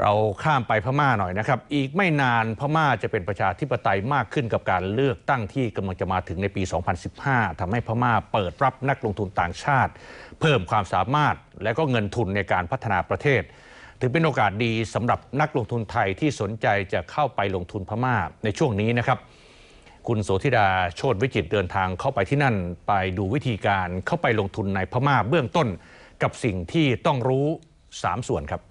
เราข้ามไปพม่าหน่อยนะครับ อีกไม่นานพม่าจะเป็นประชาธิปไตยมากขึ้นกับการเลือกตั้งที่กำลังจะมาถึงในปี 2015ทำให้พม่าเปิดรับนักลงทุนต่างชาติ เพิ่มความสามารถและก็เงินทุนในการพัฒนาประเทศ ถือเป็นโอกาสดีสำหรับนักลงทุนไทยที่สนใจจะเข้าไปลงทุนพม่าในช่วงนี้นะครับ คุณโสธิดาโชติวิจิตเดินทางเข้าไปที่นั่น ไปดูวิธีการเข้าไปลงทุนในพม่าเบื้องต้น กับสิ่งที่ต้องรู้ 3 ส่วนครับ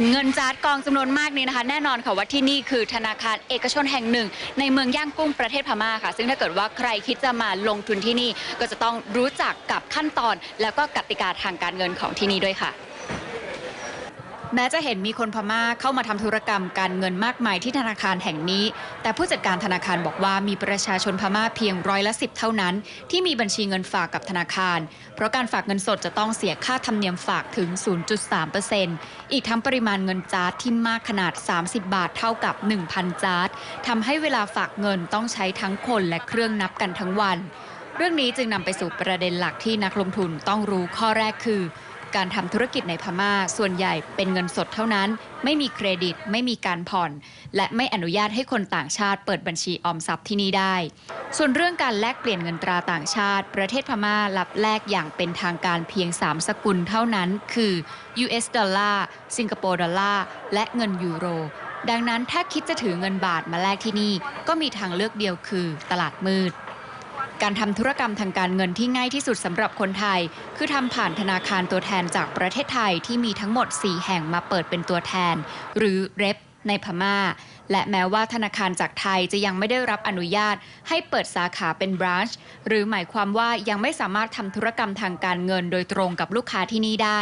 ห็นเงินจาร์ดกองจำนวนมากนี้นะคะ แน่นอนค่ะว่าที่นี่คือธนาคารเอกชนแห่งหนึ่ง ในเมืองย่างกุ้งประเทศพม่าค่ะ ซึ่งถ้าเกิดว่าใครคิดจะมาลงทุนที่นี่ก็จะต้องรู้จักกับขั้นตอน แล้วก็กติกาทางการเงินของที่นี่ด้วยค่ะ แม้จะเห็นมีคนพม่าเข้ามาทำธุรกรรมการเงินมากมายที่ธนาคารแห่งนี้ แต่ผู้จัดการธนาคารบอกว่ามีประชาชนพม่าเพียงร้อยละสิบเท่านั้น ที่มีบัญชีเงินฝากกับธนาคาร เพราะการฝากเงินสดจะต้องเสียค่าธรรมเนียมฝากถึง 0.3%อีกทั้งปริมาณเงินจาร์ดที่มากขนาด 30 บาทเท่ากับ 1,000 จาร์ดทำให้เวลาฝากเงินต้องใช้ทั้งคนและเครื่องนับกันทั้งวัน เรื่องนี้จึงนำไปสู่ประเด็นหลักที่นักลงทุนต้องรู้ข้อแรกคือ การทำธุรกิจในพม่าส่วนใหญ่เป็นเงินสดเท่านั้น ไม่มีเครดิต ไม่มีการผ่อน และไม่อนุญาตให้คนต่างชาติเปิดบัญชีออมทรัพย์ที่นี่ได้ ส่วนเรื่องการแลกเปลี่ยนเงินตราต่างชาติ ประเทศพม่ารับแลกอย่างเป็นทางการเพียง 3 สกุลเท่านั้น คือ US ดอลลาร์สิงคโปร์ดอลลาร์และเงินยูโรดังนั้นถ้าคิดจะถือเงินบาทมาแลกที่นี่ ก็มีทางเลือกเดียวคือตลาดมืด การทำธุรกรรมทางการเงินที่ง่ายที่สุดสำหรับคนไทย คือทำผ่านธนาคารตัวแทนจากประเทศไทยที่มีทั้งหมด 4 แห่งมาเปิดเป็นตัวแทน หรือเรปในพม่า และแม้ว่าธนาคารจากไทยจะยังไม่ได้รับอนุญาต ให้เปิดสาขาเป็นบรันช์หรือหมายความว่ายังไม่สามารถทำธุรกรรมทางการเงินโดยตรงกับลูกค้าที่นี่ได้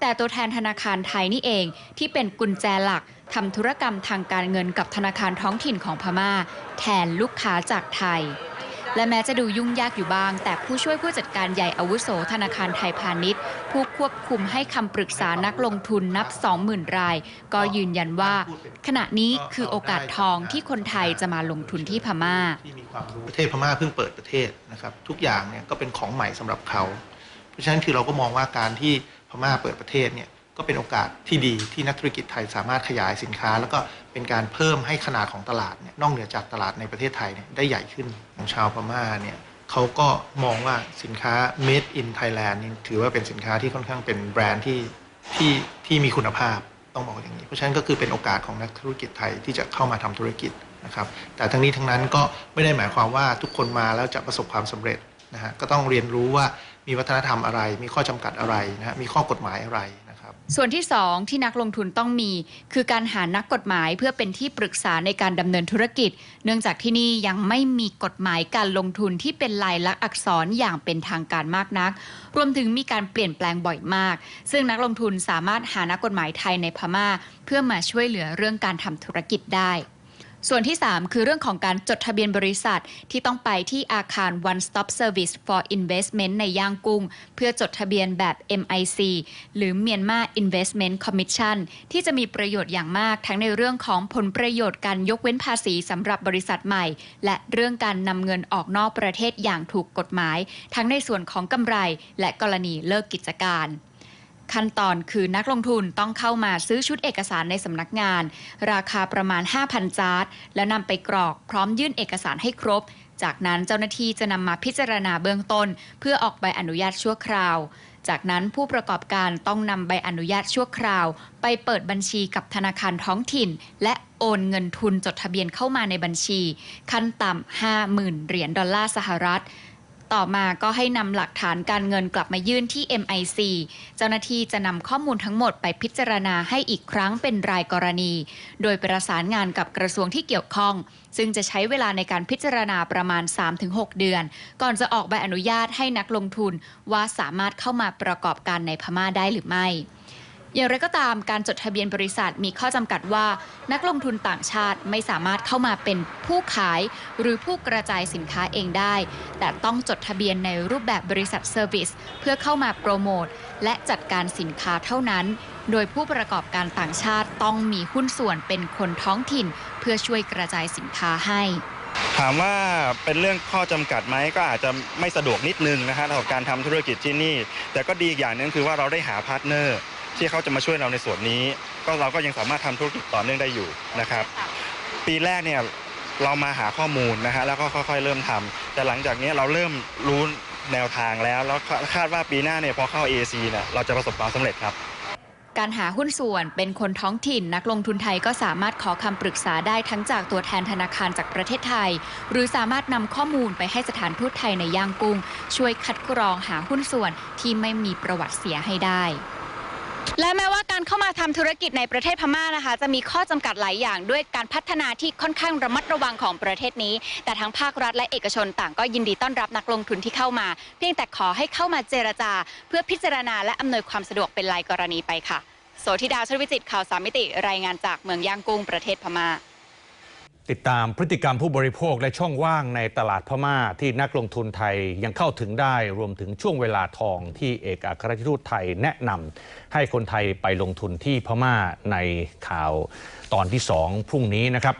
แต่ตัวแทนธนาคารไทยนี่เองที่เป็นกุญแจหลักทำธุรกรรมทางการเงินกับธนาคารท้องถิ่นของพม่า แทนลูกค้าจากไทย และแม้จะดูยุ่งยากอยู่บ้าง แต่ผู้ช่วยผู้จัดการใหญ่อาวุโสธนาคารไทยพาณิชย์ ผู้ควบคุมให้คำปรึกษานักลงทุนนับ 20,000 ราย ก็ยืนยันว่า ขณะนี้คือโอกาสทองที่คนไทยจะมาลงทุนที่พม่าที่มีควาประเทศพม่าเพิ่งเปิดประเทศนะครับทุกอย่างเนี่ยก็เป็นของใหม่สำหรับเขา เพราะฉะนั้นคือเราก็มองว่าการที่พม่าเปิดประเทศเนี่ย ก็เป็นโอกาสที่ดีที่นักธุรกิจไทยสามารถขยายสินค้า แล้วก็เป็นการเพิ่มให้ขนาดของตลาดเนี่ยนอกเหนือจากตลาดในประเทศไทยเนี่ยได้ใหญ่ขึ้นของชาวพม่าเนี่ยเขาก็มองว่าสินค้า made in Thailand นี่ถือว่าเป็นสินค้าที่ค่อนข้างเป็นแบรนด์ที่ที่ที่มีคุณภาพต้องบอกอย่างนี้ เพราะฉะนั้นก็คือเป็นโอกาสของนักธุรกิจไทยที่จะเข้ามาทำธุรกิจนะครับ แต่ทั้งนี้ทั้งนั้นก็ไม่ได้หมายความว่าทุกคนมาแล้วจะประสบความสำเร็จนะฮะก็ต้องเรียนรู้ว่ามีวัฒนธรรมอะไร มีข้อจำกัดอะไรนะฮะมีข้อกฎหมายอะไร ครับ ส่วนที่ 2 ที่นักลงทุนต้องมี คือการหานักกฎหมายเพื่อเป็นที่ปรึกษาในการดำเนินธุรกิจ เนื่องจากที่นี่ยังไม่มีกฎหมายการลงทุนที่เป็นลายลักษณ์อักษรอย่างเป็นทางการมากนัก รวมถึงมีการเปลี่ยนแปลงบ่อยมาก ซึ่งนักลงทุนสามารถหานักกฎหมายไทยในพม่า เพื่อมาช่วยเหลือเรื่องการทำธุรกิจได้ ส่วนที่ 3 คือเรื่องของการจดทะเบียนบริษัทที่ต้องไปที่อาคาร One Stop Service for Investment ในย่างกุ้ง เพื่อจดทะเบียนแบบ MIC หรือ Myanmar Investment Commission ที่จะมีประโยชน์อย่างมาก ทั้งในเรื่องของผลประโยชน์การยกเว้นภาษีสำหรับบริษัทใหม่ และเรื่องการนำเงินออกนอกประเทศอย่างถูกกฎหมาย ทั้งในส่วนของกำไร และกรณีเลิกกิจการ ขั้นตอนคือนักลงทุนต้องเข้ามาซื้อชุดเอกสารในสำนักงาน ราคาประมาณ 5,000 จาร์ดและนำไปกรอกพร้อมยื่นเอกสารให้ครบ จากนั้นเจ้าหน้าที่จะนำมาพิจารณาเบื้องต้น เพื่อออกใบอนุญาตชั่วคราว จากนั้นผู้ประกอบการต้องนำใบอนุญาตชั่วคราว ไปเปิดบัญชีกับธนาคารท้องถิ่น และโอนเงินทุนจดทะเบียนเข้ามาในบัญชี ขั้นต่ำ50,000เหรียญดอลลาร์สหรัฐ ต่อมาก็ให้นำหลักฐานการเงินกลับมายื่นที่ MIC เจ้าหน้าที่จะนำข้อมูลทั้งหมดไปพิจารณาให้อีกครั้งเป็นรายกรณี โดยประสานงานกับกระทรวงที่เกี่ยวข้อง ซึ่งจะใช้เวลาในการพิจารณาประมาณ 3-6 เดือน ก่อนจะออกใบอนุญาตให้นักลงทุนว่าสามารถเข้ามาประกอบการในพม่าได้หรือไม่ อย่างไรก็ตามการจดทะเบียนบริษัทมีข้อจำกัดว่า นักลงทุนต่างชาติไม่สามารถเข้ามาเป็นผู้ขาย หรือผู้กระจายสินค้าเองได้ แต่ต้องจดทะเบียนในรูปแบบบริษัทเซอร์วิสเพื่อเข้ามาโปรโมทและจัดการสินค้าเท่านั้น โดยผู้ประกอบการต่างชาติต้องมีหุ้นส่วนเป็นคนท้องถิ่น เพื่อช่วยกระจายสินค้าให้ถามว่าเป็นเรื่องข้อจำกัดไหมก็อาจจะไม่สะดวกนิดนึงนะฮะสำหรับการทำธุรกิจที่นี่ แต่ก็ดีอีกอย่างหนึงคือว่าเราได้หาพาร์ทเนอร์ ที่เขาจะมาช่วยเราในส่วนนี้ ก็เราก็ยังสามารถทำธุรกิจต่อเนื่องได้อยู่นะครับ ปีแรกเนี่ยเรามาหาข้อมูลนะฮะแล้วก็ค่อยๆเริ่มทำแต่หลังจากนี้เราเริ่มรู้แนวทางแล้วแล้วคาดว่าปีหน้าเนี่ยพอเข้า AAC เนี่ยเราจะประสบความสำเร็จครับการหาหุ้นส่วนเป็นคนท้องถิ่น นักลงทุนไทยก็สามารถขอคำปรึกษาได้ทั้งจากตัวแทนธนาคารจากประเทศไทย หรือสามารถนำข้อมูลไปให้สถานทูตไทยในย่างกุ้ง ช่วยคัดกรองหาหุ้นส่วนที่ไม่มีประวัติเสียให้ได้ และแม้ว่าการเข้ามาทำธุรกิจในประเทศพม่านะคะ จะมีข้อจำกัดหลายอย่างด้วยการพัฒนาที่ค่อนข้างระมัดระวังของประเทศนี้ แต่ทั้งภาครัฐและเอกชนต่างก็ยินดีต้อนรับนักลงทุนที่เข้ามา เพียงแต่ขอให้เข้ามาเจรจา เพื่อพิจารณาและอำนวยความสะดวกเป็นรายกรณีไปค่ะ โสธิดาชลวิจิตข่าวสามมิติรายงานจากเมืองย่างกุ้งประเทศพม่า ติดตามพฤติกรรมผู้บริโภคและช่องว่างในตลาดพม่าที่นักลงทุนไทยยังเข้าถึงได้รวมถึงช่วงเวลาทองที่เอกอัครราชทูตไทยแนะนำให้คนไทยไปลงทุนที่พม่าในข่าวตอนที่ 2 พรุ่งนี้นะครับ